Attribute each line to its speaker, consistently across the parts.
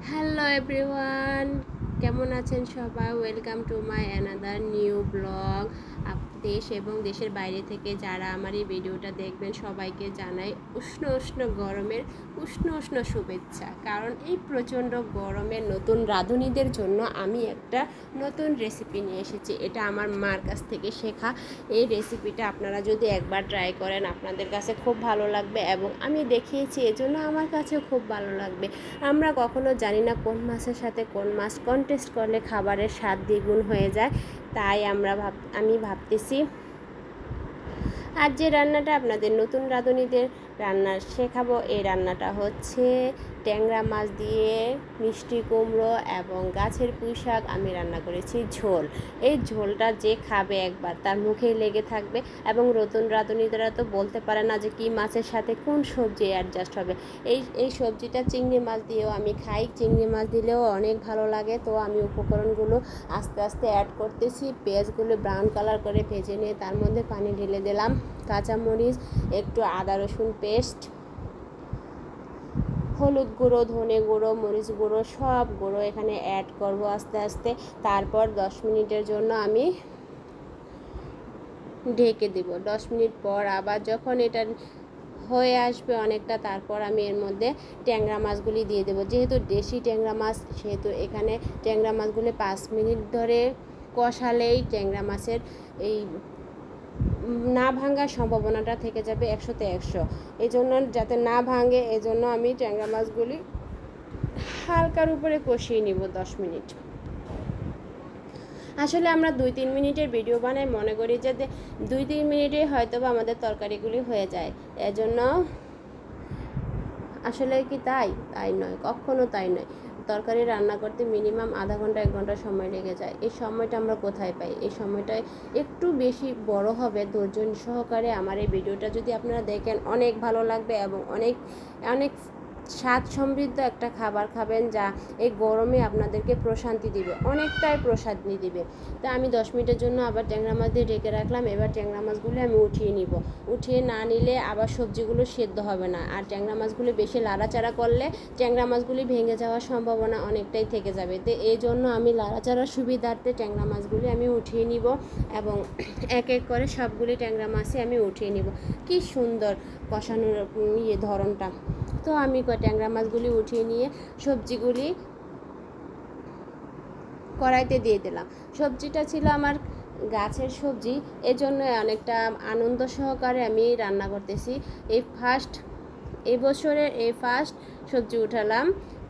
Speaker 1: Hello everyone কেমন আছেন সবাই? Welcome to my another new blog দেশ এবং দেশের বাইরে থেকে যারা আমার এই ভিডিওটা দেখবেন, সবাইকে জানাই উষ্ণ উষ্ণ গরমের উষ্ণ উষ্ণ শুভেচ্ছা। কারণ এই প্রচণ্ড গরমের নতুন রাঁধুনিদের জন্য আমি একটা নতুন রেসিপি নিয়ে এসেছি। এটা আমার মার কাছ থেকে শেখা। এই রেসিপিটা আপনারা যদি একবার ট্রাই করেন, আপনাদের কাছে খুব ভালো লাগবে এবং আমি দেখিয়েছি, এজন্য আমার কাছেও খুব ভালো লাগবে। আমরা কখনো জানি না কোন মাছের সাথে কোন মাছ কন্টেস্ট করলে খাবারের স্বাদ দ্বিগুণ হয়ে যায়। তাই আমরা ভাব আমি ভাবতেছি আর যে রান্নাটা আপনাদের নতুন রাঁধুনিদের রান্না শেখাবো। এই রান্নাটা হচ্ছে ট্যাংরা মাছ দিয়ে মিষ্টি কুমড়ো এবং গাছের পুঁই শাক আমি রান্না করেছি ঝোল। এই ঝোলটা যে খাবে একবার তার মুখেই লেগে থাকবে এবং নতুন রাঁধুনিরা তো বলতে পারে না যে কি মাছের সাথে কোন সবজি অ্যাডজাস্ট হবে। এই এই সবজিটা চিংড়ি মাছ দিয়েও আমি খাই। চিংড়ি মাছ দিলেও অনেক ভালো লাগে। তো আমি উপকরণগুলো আস্তে আস্তে অ্যাড করতেছি। পেঁয়াজগুলো ব্রাউন কালার করে ভেজে নিয়ে তার মধ্যে পানি ঢেলে দিলাম। কাঁচামরিচ, একটু আদা রসুন পেস্ট হলুদ গুঁড়ো, ধনে গুঁড়ো, মরিচ গুঁড়ো, সব গুঁড়ো এখানে অ্যাড করব আস্তে আস্তে। তারপর দশ মিনিটের জন্য আমি ঢেকে দেব। দশ মিনিট পর আবার যখন এটা হয়ে আসবে অনেকটা, তারপর আমি এর মধ্যে ট্যাংরা মাছগুলি দিয়ে দেবো। যেহেতু দেশি ট্যাংরা মাছ, সেহেতু এখানে ট্যাংরা মাছগুলি পাঁচ মিনিট ধরে কষালেই ট্যাংরা মাছের এই না ভাঙার সম্ভাবনাটা থেকে যাবে একশোতে একশো। এই জন্য যাতে না ভাঙে এই জন্য আমি ট্যাংরা মাছগুলি হালকার উপরে কষিয়ে নিব দশ মিনিট। আসলে আমরা দুই তিন মিনিটের ভিডিও বানাই, মনে করি যে দুই তিন মিনিটে হয়তো বা আমাদের তরকারিগুলি হয়ে যায়। এজন্য আসলে কি তাই? তাই নয়, কখনো তাই নয়। তরকারি রান্না করতে মিনিমাম আধা ঘণ্টা, এক ঘণ্টা সময় লেগে যায়। এই সময়টা আমরা কোথায় পাই? এই সময়টায় একটু বেশি বড় হবে ধৈর্য সহকারে আমার এই ভিডিওটা। যদি আপনারা দেখেন, অনেক ভালো লাগবে এবং অনেক অনেক স্বাদ সমৃদ্ধ একটা খাবার খাবেন যা এই গরমে আপনাদেরকে প্রশান্তি দিবে, অনেকটাই প্রসাদনি দিবে। তা আমি দশ মিনিটের জন্য আবার ট্যাংরা মাছ দিয়ে ঢেকে রাখলাম, এবার ট্যাংরা মাছগুলো আমি উঠিয়ে নিব। উঠিয়ে না নিলে আবার সবজিগুলো সেদ্ধ হবে না। আর ট্যাংরা মাছগুলি বেশি লাড়াচাড়া করলে ট্যাংরা মাছগুলি ভেঙে যাওয়ার সম্ভাবনা অনেকটাই থেকে যাবে। তো এই জন্য আমি লাড়াচাড়ার সুবিধার্থে ট্যাংরা মাছগুলি আমি উঠিয়ে নিব এবং এক এক করে সবগুলি ট্যাংরা মাছই আমি উঠিয়ে নিব। কি সুন্দর কষানোর ইয়ে ধরনটা। তো আমি ট্যাংরা মাছগুলি উঠিয়ে নিয়ে সবজিগুলি কড়াইতে দিয়ে দিলাম। সবজিটা ছিল আমার গাছের সবজি, এজন্য অনেকটা আনন্দ সহকারে আমি রান্না করতেছি। এই ফার্স্ট, এই বছরের এই ফার্স্ট সবজি উঠালাম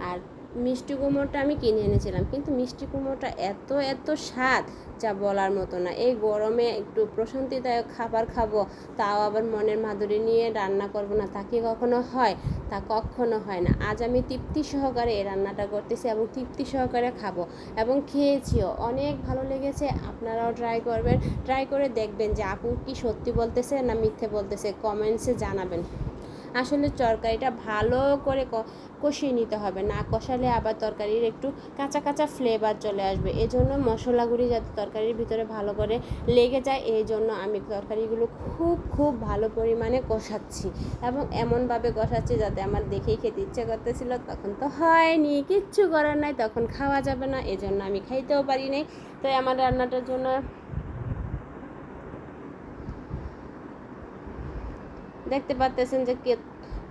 Speaker 1: আর মিষ্টি কুমড়োটা আমি কিনে এনেছিলাম। কিন্তু মিষ্টি কুমড়োটা এত এত স্বাদ যা বলার মতো না। এই গরমে একটু প্রশান্তিদায়ক খাবার খাব, তাও আবার মনের মাধুরী নিয়ে রান্না করব না, তা কি কখনো হয়? তা কখনো হয় না। আজ আমি তৃপ্তি সহকারে এই রান্নাটা করতেছি এবং তৃপ্তি সহকারে খাব এবং খেয়েছিও। অনেক ভালো লেগেছে, আপনারাও ট্রাই করবেন। ট্রাই করে দেখবেন যে আপু কি সত্যি বলতেছে না মিথ্যে বলতেছে। কমেন্টসে জানাবেন। আসলে তরকারিটা ভালো করে কষিয়ে নিতে হবে। না কষালে আবার তরকারির একটু কাঁচা কাঁচা ফ্লেভার চলে আসবে। এই জন্য মশলাগুলি যাতে তরকারির ভিতরে ভালো করে লেগে যায় এই জন্য আমি তরকারিগুলো খুব খুব ভালো পরিমাণে কষাচ্ছি। এবং এমনভাবে কষাচ্ছি যাতে আমার দেখেই খেতে ইচ্ছে করতেছিল। তখন তো হয়নি, কিচ্ছু করার নাই, তখন খাওয়া যাবে না, এজন্য আমি খাইতেও পারি নাই। তাই আমার রান্নাটার জন্য দেখতে পাচ্তেছেন যে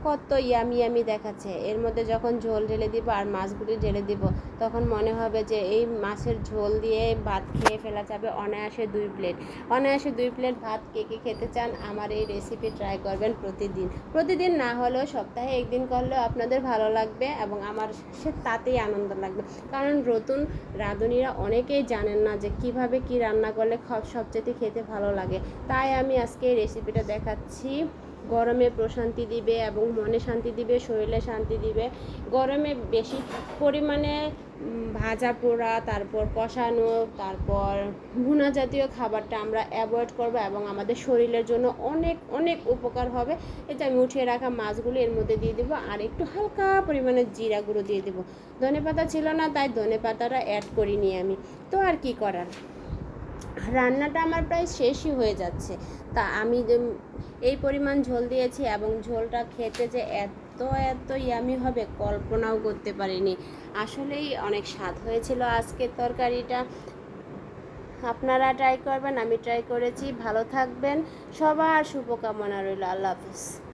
Speaker 1: কত ইয়ামি ইয়ামি দেখাচ্ছে। এর মধ্যে যখন ঝোল ঢেলে দিব আর মাছগুলি ঢেলে দিব তখন মনে হবে যে এই মাছের ঝোল দিয়ে ভাত খেয়ে ফেলা যাবে। অনায়াসে দুই প্লেট। অনায়াসে দুই প্লেট ভাত কে কে খেতে চান, আমার এই রেসিপি ট্রাই করবেন প্রতিদিন। প্রতিদিন না হলেও সপ্তাহে একদিন করলেও আপনাদের ভালো লাগবে এবং আমার সে তাতেই আনন্দ লাগবে। কারণ নতুন রাঁধুনিরা অনেকেই জানেন না যে কীভাবে কি রান্না করলে সবচেয়ে খেতে ভালো লাগে। তাই আমি আজকে এই রেসিপিটা দেখাচ্ছি। গরমে প্রশান্তি দিবে এবং মনে শান্তি দিবে, শরীরে শান্তি দিবে। গরমে বেশি পরিমাণে ভাজা পোড়া, তারপর কষানো, তারপর ভুনা জাতীয় খাবারটা আমরা অ্যাভয়েড করব এবং আমাদের শরীরের জন্য অনেক অনেক উপকার হবে। এটা আমি উঠিয়ে রাখা মাছগুলো এর মধ্যে দিয়ে দেবো আর একটু হালকা পরিমাণে জিরা গুঁড়ো দিয়ে দেবো। ধনে পাতা ছিল না, তাই ধনে পাতাটা অ্যাড করিনি আমি। তো আর কি করার? রান্নাটা আমার প্রায় শেষই হয়ে যাচ্ছে। তা আমি এই পরিমাণ ঝোল দিয়েছি এবং ঝোলটা খেতে যে এত এত এত ইয়ামি হবে কল্পনাও করতে পারিনি। আসলেই অনেক স্বাদ হয়েছিল আজকের তরকারিটা। আপনারা ট্রাই করবেন, আমি ট্রাই করেছি। ভালো থাকবেন। সবার শুভকামনা রইল। আল্লাহ হাফিজ।